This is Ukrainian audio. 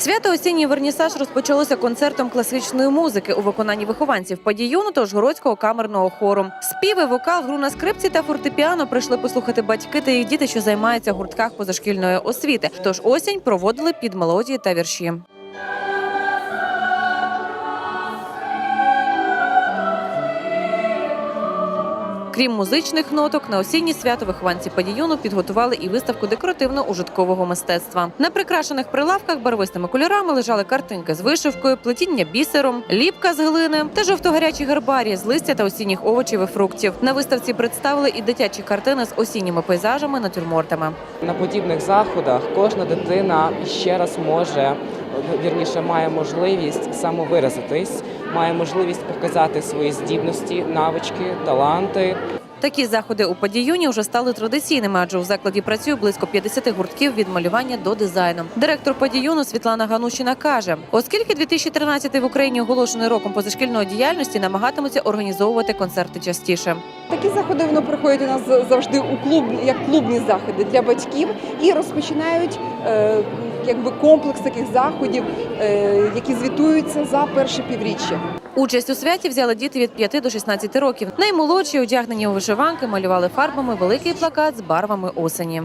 Свято осінній вернісаж розпочалося концертом класичної музики у виконанні вихованців падіюну та Ужгородського камерного хору. Співи, вокал, гру на скрипці та фортепіано прийшли послухати батьки та їх діти, що займаються гуртках позашкільної освіти. Тож осінь проводили під мелодії та вірші. Крім музичних ноток, на осіннє свято вихованці падіюну підготували і виставку декоративно-ужиткового мистецтва. На прикрашених прилавках барвистими кольорами лежали картинки з вишивкою, плетіння бісером, ліпка з глини та жовто-гарячі гербарії з листя та осінніх овочів і фруктів. На виставці представили і дитячі картини з осінніми пейзажами, натюрмортами. На подібних заходах кожна дитина ще раз може вірніше має можливість самовиразитись, має можливість показати свої здібності, навички, таланти. Такі заходи у падіюні вже стали традиційними, адже у закладі працює близько 50 гуртків від малювання до дизайну. Директор падіюну Світлана Ганущина каже: оскільки 2013 в Україні оголошений роком позашкільної діяльності, намагатимуться організовувати концерти частіше. Такі заходи воно проходять у нас завжди у клуб, як клубні заходи для батьків і розпочинають е, якби комплекс таких заходів, е, які звітуються за перше півріччя. Участь у святі взяли діти від 5 до 16 років. Наймолодші, одягнені у вишиванки, малювали фарбами великий плакат з барвами осені.